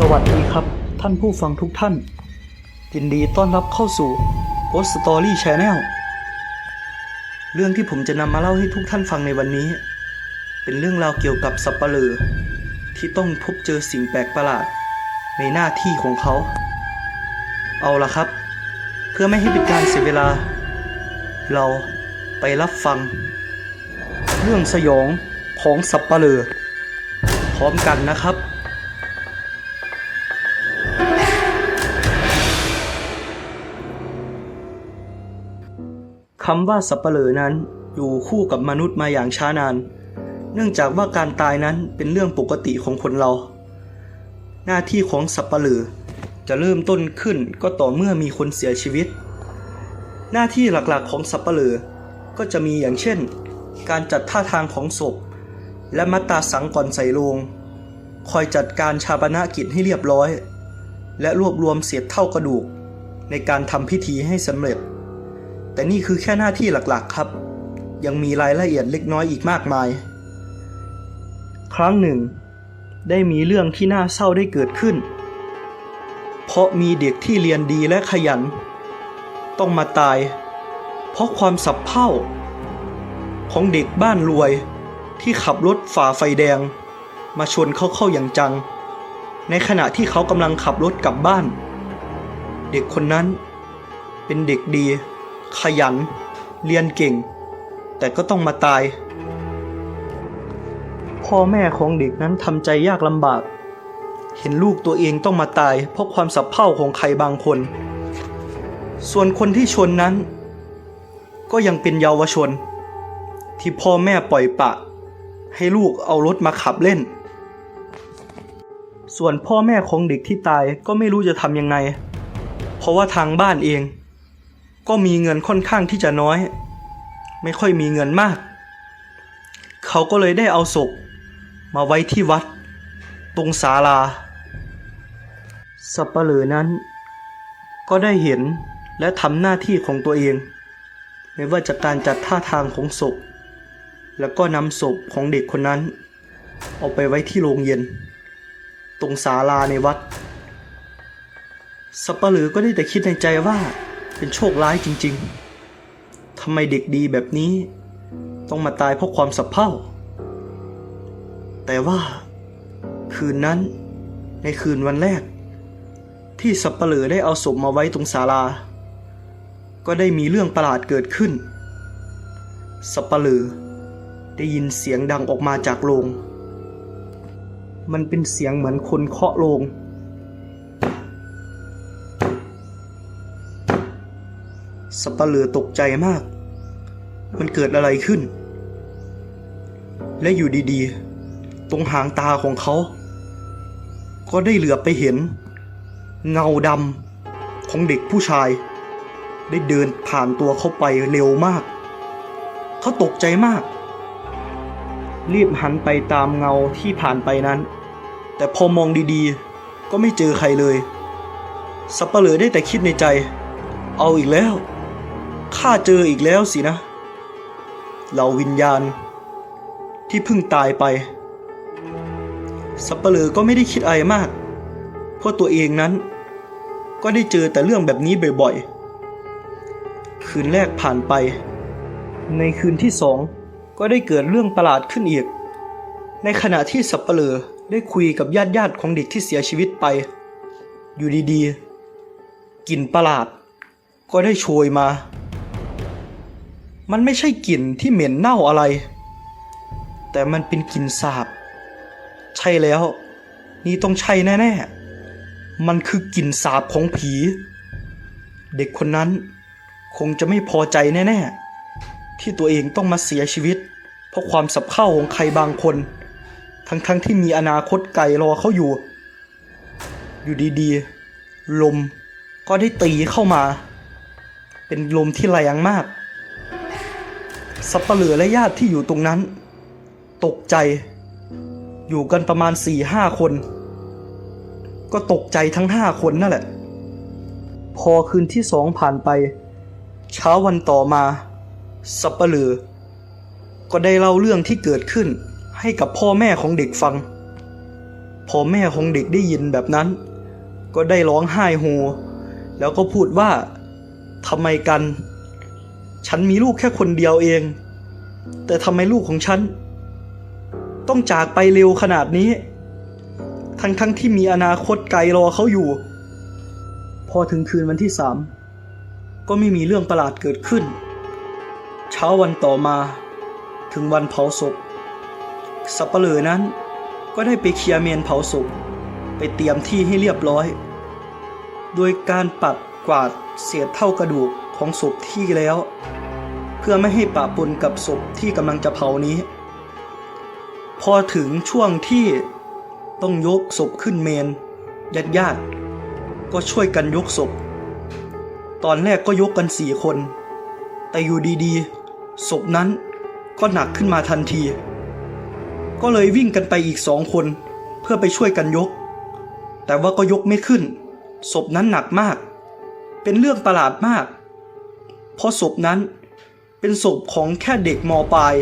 สวัสดีครับ ท่านผู้ฟังทุกท่าน ยินดีต้อนรับเข้าสู่ Ghost Story Channel เรื่องที่ผมจะนำมาเล่าให้ทุกท่านฟังในวันนี้ เป็นเรื่องราวเกี่ยวกับสับปะเลอที่ต้องพบเจอสิ่งแปลกประหลาด ในหน้าที่ของเขา เอาละครับ เพื่อไม่ให้เป็นการเสียเวลา เราไปรับฟัง เรื่องสยองของสับปะเลอพร้อมกันนะครับ คำว่าสับปะเลอนั้นอยู่คู่กับมนุษย์มาอย่างช้านาน เนื่องจากว่าการตายนั้นเป็นเรื่องปกติของคนเรา หน้าที่ของสับปะเลอจะเริ่มต้นขึ้นก็ต่อเมื่อมีคนเสียชีวิต หน้าที่หลักๆของสับปะเลอก็จะมีอย่างเช่น การจัดท่าทางของศพ และมัตตาสังก่อนใส่โลง คอยจัดการชาปนากิจให้เรียบร้อย และรวบรวมเศษเท่ากระดูก ในการทำพิธีให้สำเร็จ แต่นี่คือแค่หน้าที่หลักๆครับ ยังมีรายละเอียดเล็กน้อยอีกมากมาย ครั้งหนึ่ง ได้มีเรื่องที่น่าเศร้าได้เกิดขึ้น เพราะมีเด็กที่เรียนดีและขยัน ต้องมาตาย เพราะความสับเพ่า ของเด็กบ้านรวยที่ขับรถฝ่าไฟแดง มาชนเขาเข้าอย่างจัง ในขณะที่เขากำลังขับรถกลับบ้าน เด็กคนนั้นเป็นเด็กดี ขยัน เรียนเก่ง แต่ก็ต้องมาตาย พ่อแม่ของเด็กนั้นทำใจยากลำบาก เห็นลูกตัวเองต้องมาตาย เพราะความสับเพ่าของใครบางคน ส่วนคนที่ชนนั้น ก็ยังเป็นเยาวชน ที่พ่อแม่ปล่อยปะ ให้ลูกเอารถมาขับเล่น ส่วนพ่อแม่ของเด็กที่ตายก็ไม่รู้จะทำยังไง เพราะว่าทางบ้านเอง ก็มีเงินค่อนข้างที่จะน้อย ไม่ค่อยมีเงินมาก เขาก็เลยได้เอาศพมาไว้ที่วัด ตรงศาลา สัปเหลือนั้น ก็ได้เห็นและทำหน้าที่ของตัวเอง ไม่ว่าจากการจัดท่าทางของศพ แล้วก็นำศพของเด็กคนนั้น เอาไปไว้ที่โรงเย็น ตรงศาลาในวัด สัปเหลือก็ได้แต่คิดในใจว่า เป็นโชคร้ายจริงๆ ทำไมเด็กดีแบบนี้ ต้องมาตายเพราะความสับเพร่า แต่ว่า คืนนั้น ในคืนวันแรก ที่สับเหลือได้เอาศพมาไว้ตรงศาลา ก็ได้มีเรื่องประหลาดเกิดขึ้น สับเหลือได้ยินเสียงดังออกมาจากโรง มันเป็นเสียงเหมือนคนเคาะโรง สับปะเหลือตกใจมาก มันเกิดอะไรขึ้น และอยู่ดีๆ ตรงหางตาของเขา ก็ได้เหลือไปเห็น เงาดำของเด็กผู้ชาย ได้เดินผ่านตัวเขาไปเร็วมาก เขาตกใจมาก รีบหันไปตามเงาที่ผ่านไปนั้น แต่พอมองดีๆ ก็ไม่เจอใครเลยสับปะเหลือได้แต่คิดในใจ เอาอีกแล้ว ข้าเจออีกแล้วสินะ เหล่าวิญญาณ ที่เพิ่งตายไป สับเปะเลอก็ไม่ได้คิดอะไรมาก เพราะตัวเองนั้น ก็ได้เจอแต่เรื่องแบบนี้บ่อยๆ คืนแรกผ่านไป ในคืนที่สองก็ได้เกิดเรื่องประหลาดขึ้นอีก ในขณะที่สับเปะเลอได้คุยกับญาติญาติๆของเด็กที่เสียชีวิตไป อยู่ดีๆกลิ่นประหลาดก็ได้โชยมา มันไม่ใช่กลิ่นที่เหม็นเน่าอะไร แต่มันเป็นกลิ่นสาบ ใช่แล้ว นี่ต้องใช่แน่ๆ มันคือกลิ่นสาบของผี เด็กคนนั้นคงจะไม่พอใจแน่ๆ ที่ตัวเองต้องมาเสียชีวิต เพราะความสับเข้าของใครบางคน ทั้งๆที่มีอนาคตไกลรอเขาอยู่ อยู่ดีๆ ลมก็ได้ตีเข้ามา เป็นลมที่แรงมาก สับปะเหลือและญาติที่อยู่ตรงนั้น ตกใจ อยู่กันประมาณสี่ห้าคน ก็ตกใจทั้งห้าคนนั่นแหละ พอคืนที่สองผ่านไป เช้าวันต่อมา สับปะเหลือ ก็ได้เล่าเรื่องที่เกิดขึ้นให้กับพ่อแม่ของเด็กฟังพอแม่ของเด็กได้ยินแบบนั้น ก็ได้ร้องไห้โฮแล้วก็พูดว่าทำไมกัน ฉันมีลูกแค่คนเดียวเอง แต่ทำไมลูกของฉัน ต้องจากไปเร็วขนาดนี้ ทั้งๆทที่มีอนาคตไกลรอเขาอยู่ พอถึงคืนวันที่สามก็ไม่มีเรื่องประหลาดเกิดขึ้น เช้าวันต่อมาถึงวันเผาศพสับเปลือนั้นก็ได้ไปเคลียร์เมนเผาศพไปเตรียมที่ให้เรียบร้อย โดยการปัดกวาดเศษเท่ากระดูก ของศพที่แล้ว เพื่อไม่ให้ปะปนกับศพที่กำลังจะเผานี้ พอถึงช่วงที่ต้องยกศพขึ้นเมนญาติญาติก็ช่วยกันยกศพ ตอนแรกก็ยกกันสี่คน แต่อยู่ดีๆศพนั้นก็หนักขึ้นมาทันที ก็เลยวิ่งกันไปอีกสองคนเพื่อไปช่วยกันยก แต่ว่าก็ยกไม่ขึ้น ศพนั้นหนักมาก เป็นเรื่องประหลาดมาก เพราะศพนั้นเป็นศพของแค่เด็กมปลาย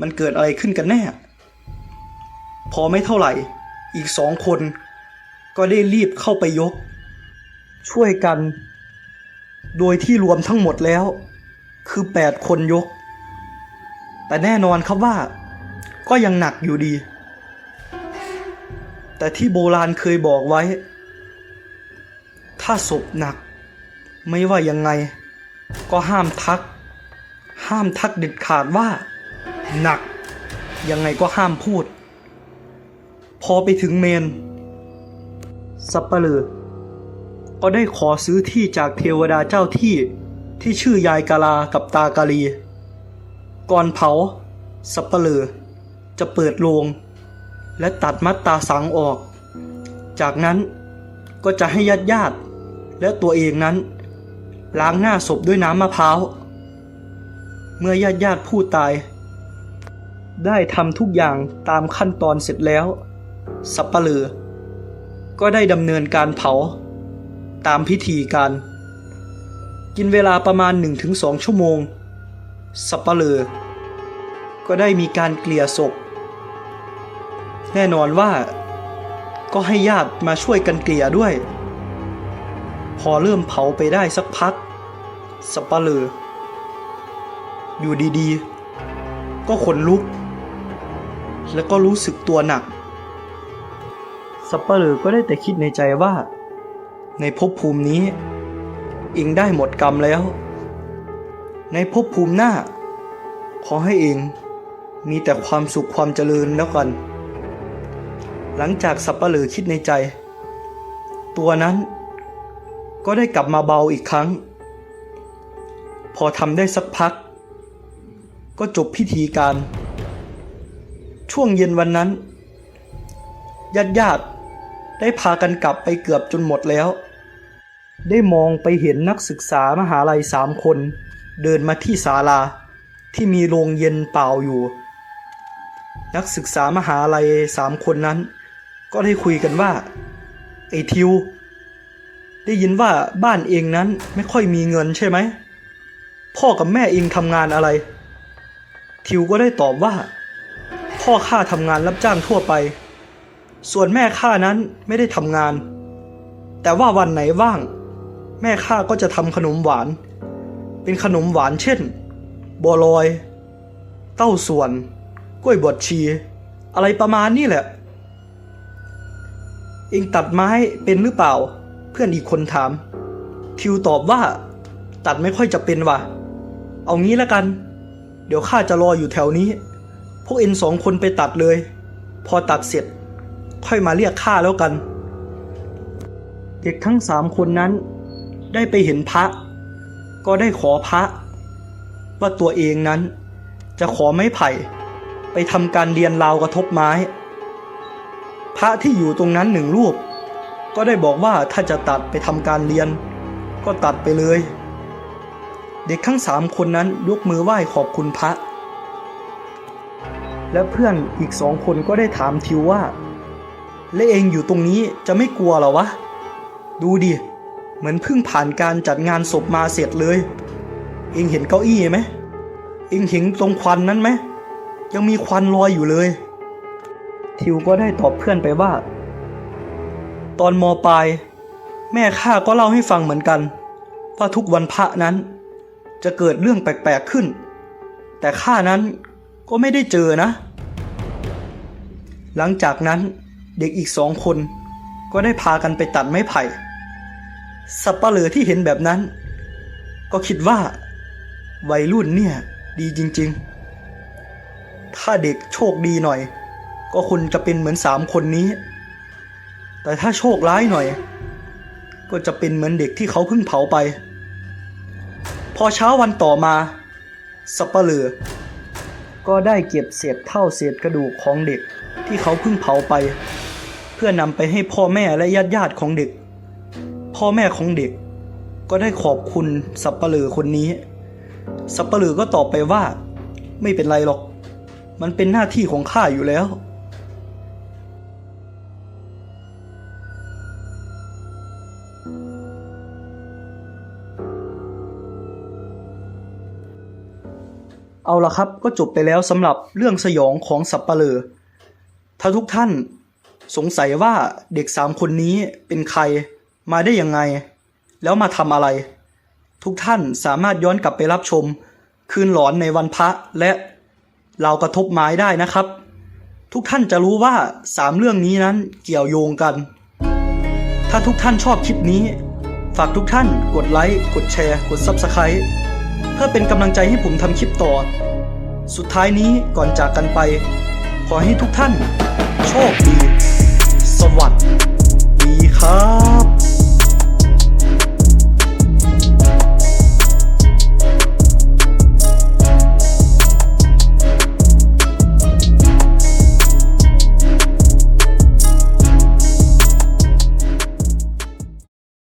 มันเกิดอะไรขึ้นกันแน่ พอไม่เท่าไหร่ อีกสองคน ก็ได้รีบเข้าไปยก ช่วยกัน โดยที่รวมทั้งหมดแล้ว คือแปดคนยก แต่แน่นอนครับว่า ก็ยังหนักอยู่ดี แต่ที่โบราณเคยบอกไว้ ถ้าศพหนัก ไม่ว่ายังไง ก็ห้ามทัก ห้ามทักเด็ดขาดว่า หนัก ยังไงก็ห้ามพูด พอไปถึงเมน สับปะเลอก็ได้ขอซื้อที่จากเทวดาเจ้าที่ที่ชื่อยายกาลากับตากาลี ก่อนเผา สับปะเลอจะเปิดโลง และตัดมัดตาสังออก จากนั้นก็จะให้ญาติญาติและตัวเองนั้น ล้างหน้าศพด้วยน้ำมะพร้าว เมื่อญาติญาติๆผู้ตาย ได้ทำทุกอย่างตามขั้นตอนเสร็จแล้ว สับปะเลอก็ได้ดำเนินการเผา ตามพิธีการ กินเวลาประมาณ 1-2 ชั่วโมง สับปะเลอก็ได้มีการเกลี่ยศพ แน่นอนว่าก็ให้ญาติมาช่วยกันเกลี่ยด้วย พอเริ่มเผาไปได้สักพักสับปะเลออยู่ดีๆ ก็ขนลุก แล้วก็รู้สึกตัวหนักสับปะเลอก็ได้แต่คิดในใจว่า ในภพภูมินี้เองได้หมดกรรมแล้ว ในภพภูมิหน้า ขอให้เองมีแต่ความสุขความเจริญแล้วกัน หลังจากสับปะเลอคิดในใจ ตัวนั้น ก็ได้กลับมาเบาอีกครั้ง พอทำได้สักพัก ก็จบพิธีการ ช่วงเย็นวันนั้นญาติญาติๆได้พากันกลับไปเกือบจนหมดแล้ว ได้มองไปเห็นนักศึกษามหาลัยสามคน เดินมาที่ศาลาที่มีโรงเย็นเปล่าอยู่ นักศึกษามหาลัยสามคนนั้น ก็ได้คุยกันว่า ไอ้ทิว ได้ยินว่าบ้านเองนั้นไม่ค่อยมีเงินใช่ไหม พ่อกับแม่เองทำงานอะไร ทิวก็ได้ตอบว่า พ่อข้าทำงานรับจ้างทั่วไป ส่วนแม่ข้านั้นไม่ได้ทำงาน แต่ว่าวันไหนว่าง แม่ข้าก็จะทำขนมหวาน เป็นขนมหวานเช่นบัวลอย เต้าส่วน กล้วยบวชชี อะไรประมาณนี้แหละ เองตัดไม้เป็นหรือเปล่า เพื่อนอีกคนถาม ทิวตอบว่า ตัดไม่ค่อยจะเป็นว่ะ เอางี้แล้วกัน เดี๋ยวข้าจะรออยู่แถวนี้ พวกเอ็นสองคนไปตัดเลย พอตัดเสร็จ ค่อยมาเรียกข้าแล้วกัน เด็กทั้งสามคนนั้น ได้ไปเห็นพระ ก็ได้ขอพระ ว่าตัวเองนั้น จะขอไม้ไผ่ ไปทำการเรียนราวกระทบไม้ พระที่อยู่ตรงนั้นหนึ่งรูป ก็ได้บอกว่าถ้าจะตัดไปทำการเรียน ก็ตัดไปเลย เด็กทั้งสามคนนั้นยกมือไหว้ขอบคุณพระ และเพื่อนอีกสองคนก็ได้ถามทิวว่า และเองอยู่ตรงนี้จะไม่กลัวหรอวะ ดูดิ เหมือนเพิ่งผ่านการจัดงานศพมาเสร็จเลย เองเห็นเก้าอี้ไหม เองเห็นตรงควันนั้นไหม ยังมีควันลอยอยู่เลย ทิวก็ได้ตอบเพื่อนไปว่า ตอนมปลาย แม่ข้าก็เล่าให้ฟังเหมือนกัน ว่าทุกวันพระนั้น จะเกิดเรื่องแปลกๆขึ้น แต่ข้านั้นก็ไม่ได้เจอนะ หลังจากนั้นเด็กอีกสองคนก็ได้พากันไปตัดไม้ไผ่ สับปะเหลือที่เห็นแบบนั้น ก็คิดว่า วัยรุ่นเนี่ยดีจริงๆ ถ้าเด็กโชคดีหน่อย ก็คุณจะเป็นเหมือนสามคนนี้ แต่ถ้าโชคร้ายหน่อย ก็จะเป็นเหมือนเด็กที่เขาเพิ่งเผาไป พอเช้าวันต่อมา สับปะเหลือ ก็ได้เก็บเศษเท่าเศษกระดูกของเด็กที่เขาเพิ่งเผาไป เพื่อนำไปให้พ่อแม่และญาติญาติของเด็ก พ่อแม่ของเด็ก ก็ได้ขอบคุณสับปะเหลือคนนี้ สับปะเหลือก็ตอบไปว่า ไม่เป็นไรหรอก มันเป็นหน้าที่ของข้าอยู่แล้ว เอาละครับก็จบไปแล้วสำหรับเรื่องสยองของสับปะเลอถ้าทุกท่านสงสัยว่าเด็กสามคนนี้เป็นใครมาได้ยังไง แล้วมาทำอะไร ทุกท่านสามารถย้อนกลับไปรับชม คืนหลอนในวันพระและเรากระทบไม้ได้นะครับ ทุกท่านจะรู้ว่าสามเรื่องนี้นั้นเกี่ยวโยงกัน ถ้าทุกท่านชอบคลิปนี้ ฝากทุกท่านกดไลค์กดแชร์ กด Subscribe เพื่อเป็นกำลังใจให้ผมทำคลิปต่อ สุดท้ายนี้ก่อนจากกันไป ขอให้ทุกท่าน โชคดี สวัสดีครับ